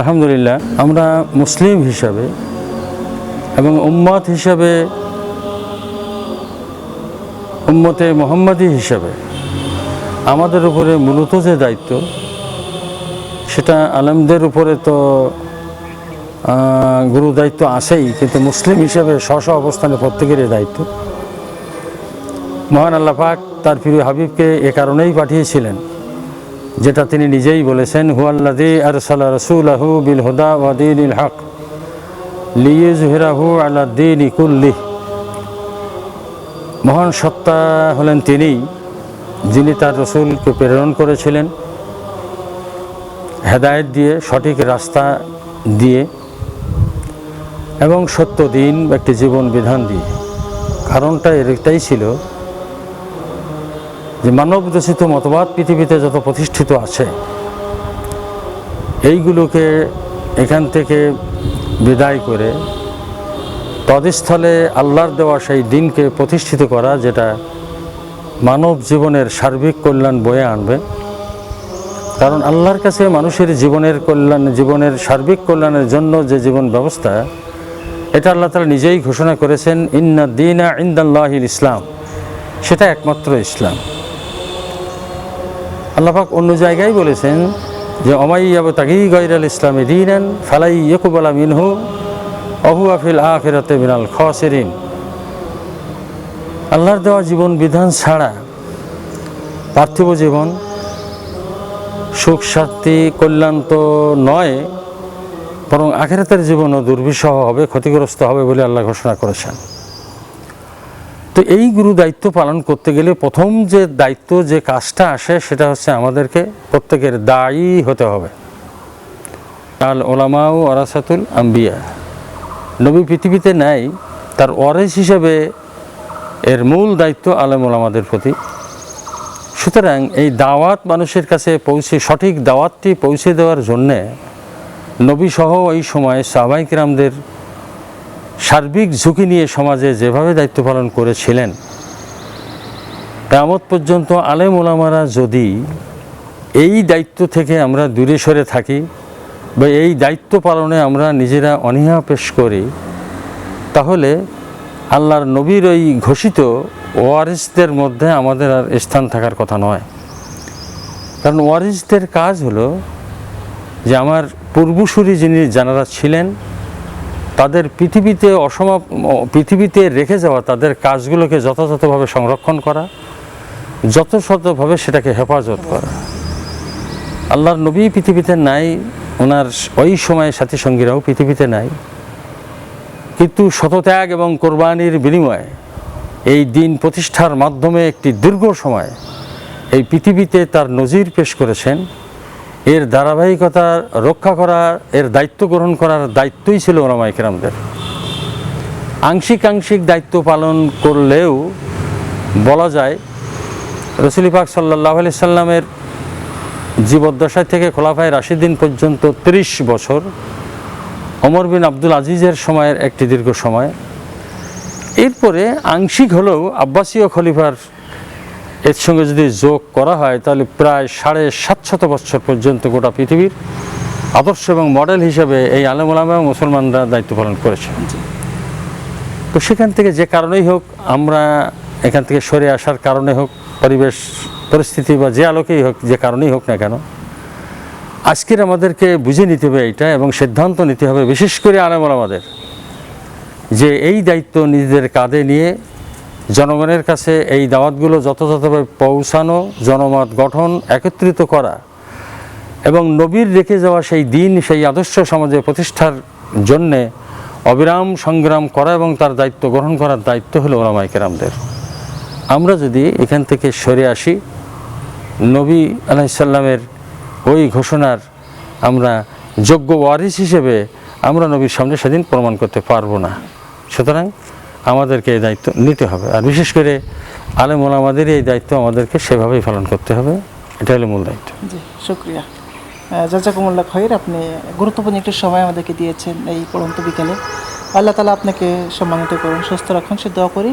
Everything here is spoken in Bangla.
আলহামদুলিল্লাহ, আমরা মুসলিম হিসাবে এবং উম্মত হিসাবে, উম্মতে মোহাম্মদী হিসাবে আমাদের উপরে মূলত যে দায়িত্ব, সেটা আলেমদের উপরে তো গুরু দায়িত্ব আছেই, কিন্তু মুসলিম হিসাবে স্ব স্ব অবস্থানে প্রত্যেকেরই দায়িত্ব। মহান আল্লাহ পাক তার প্রিয় হাবিবকে এ কারণেই পাঠিয়েছিলেন। যেটা তিনি নিজেই বলেছেন হুয়াল্লাদি আরসালা রসুলাহু বিল হুদা ওয়াদিনিল হক লিইজহিরাহু আলা দিন ইকুল্লিহ মহান সত্তা হলেন তিনি, যিনি তার রসুলকে প্রেরণ করেছিলেন, হেদায়েত দিয়ে, সঠিক রাস্তা দিয়ে এবং সত্য দিন একটি জীবন বিধান দিয়ে। কারণটা এটাই ছিল যে মানব দূষিত মতবাদ পৃথিবীতে যত প্রতিষ্ঠিত আছে, এইগুলোকে এখান থেকে বিদায় করে তদস্থলে আল্লাহর দেওয়া সেই দিনকে প্রতিষ্ঠিত করা, যেটা মানব জীবনের সার্বিক কল্যাণ বয়ে আনবে। কারণ আল্লাহর কাছে মানুষের জীবনের কল্যাণ, জীবনের সার্বিক কল্যাণের জন্য যে জীবন ব্যবস্থা, এটা আল্লাহ তালা নিজেই ঘোষণা করেছেন, ইন্না দিনা ইন্দাল্লাহিল ইসলাম। সেটা একমাত্র ইসলাম। আল্লাহাক অন্য জায়গায় বলেছেন যে অমাইয়াব তাগি গৈরাল ইসলামে দিনান, ফালাই ইয়কুবালা মিনহু অহু আফিল আখেরাতে মিনাল খসেরিন। আল্লাহর দেওয়া জীবন বিধান ছাড়া পার্থিব জীবন সুখ, শান্তি, কল্যাণ তো নয়, বরং আখেরাতের জীবনও দুর্বিষহ হবে, ক্ষতিগ্রস্ত হবে বলে আল্লাহ ঘোষণা করেছেন। তো এই গুরু দায়িত্ব পালন করতে গেলে প্রথম যে দায়িত্ব, যে কাজটা আসে, সেটা হচ্ছে আমাদেরকে প্রত্যেকের দায়ী হতে হবে। আল ওলামাউ ওরাসাতুল আম্বিয়া। নবী পৃথিবীতে নেয় তার ওয়ারেস হিসেবে এর মূল দায়িত্ব আলেম ওলামাদের প্রতি। সুতরাং এই দাওয়াত মানুষের কাছে পৌঁছে, সঠিক দাওয়াতটি পৌঁছে দেওয়ার জন্যে নবীসহ এই সময় সাহবাই কিরামদের সার্বিক ঝুঁকি নিয়ে সমাজে যেভাবে দায়িত্ব পালন করেছিলেন কেমত পর্যন্ত আলেম ওলামারা যদি এই দায়িত্ব থেকে আমরা দূরে সরে থাকি বা এই দায়িত্ব পালনে আমরা নিজেরা অনীহা পেশ করি, তাহলে আল্লাহর নবীর ওই ঘোষিত ওয়ারিসদের মধ্যে আমাদের আর স্থান থাকার কথা নয়। কারণ ওয়ারিসদের কাজ হলো যে আমার পূর্বসূরি যিনি যারা ছিলেন তাদের পৃথিবীতে অসমাপ, পৃথিবীতে রেখে যাওয়া তাদের কাজগুলোকে যথাযথভাবে সংরক্ষণ করা, যথাযথভাবে সেটাকে হেফাজত করা। আল্লাহর নবী পৃথিবীতে নাই, ওনার ওই সময়ে সাথী সঙ্গীরাও পৃথিবীতে নাই। কিন্তু শতত্যাগ এবং কোরবানির বিনিময়ে এই দিন প্রতিষ্ঠার মাধ্যমে একটি দীর্ঘ সময় এই পৃথিবীতে তার নজির পেশ করেছেন। এর ধারাবাহিকতা রক্ষা করা এর দায়িত্ব গ্রহণ করার দায়িত্বই ছিল ওলামাই কেরামদের আংশিক আংশিক দায়িত্ব পালন করলেও বলা যায়, রসুলি পাক সাল্লাহ আলি সাল্লামের জীবদ্দশায় থেকে খোলাফায় রাশিদিন পর্যন্ত ত্রিশ বছর, ওমর বিন আব্দুল আজিজের সময়ের একটি দীর্ঘ সময়। এরপরে আংশিক হলেও আব্বাসীয় খলিফার এর সঙ্গে যদি যোগ করা হয় তাহলে প্রায় সাড়ে সাতশত বছর পর্যন্ত গোটা পৃথিবীর আদর্শ এবং মডেল হিসেবে এই আলমুলামা মুসলমানরা দায়িত্ব পালন করেছে তো সেখান থেকে যে কারণেই হোক আমরা এখান থেকে সরে আসার কারণে হোক পরিবেশ পরিস্থিতি বা যে আলোকেই হোক যে কারণেই হোক না কেন আজকের আমাদেরকে বুঝে নিতে হবে এটা এবং সিদ্ধান্ত নিতে হবে বিশেষ করে আলেম আমাদের যে এই দায়িত্ব নিজেদের কাঁধে নিয়ে জনগণের কাছে এই দাওয়াতগুলো যথাযথভাবে পৌঁছানো, জনমত গঠন একত্রিত করা এবং নবীর রেখে যাওয়া সেই দিন, সেই আদর্শ সমাজে প্রতিষ্ঠার জন্যে অবিরাম সংগ্রাম করা এবং তার দায়িত্ব গ্রহণ করার দায়িত্ব হলো ওলামাই কেরামদের। আমরা যদি এখান থেকে সরে আসি, নবী আলাইসাল্লামের ওই ঘোষণার আমরা যোগ্য ওয়ারিস হিসেবে আমরা নবীর সামনে সেদিন প্রমাণ করতে পারব না। সুতরাং আমাদেরকে এই দায়িত্ব নিতে হবে। আর বিশেষ করে আলেম আমাদের এই দায়িত্ব আমাদেরকে সেভাবেই পালন করতে হবে। এটা হলো মূল দায়িত্ব। জি, শুক্রিয়া। জাজাকুমুল্লা খৈর আপনি গুরুত্বপূর্ণ একটি সময় আমাদেরকে দিয়েছেন এই পড়ন্ত বিকালে। আল্লাহ তালা আপনাকে সম্মানিত করুন, সুস্থ রাখুন, সে দোয়া করি।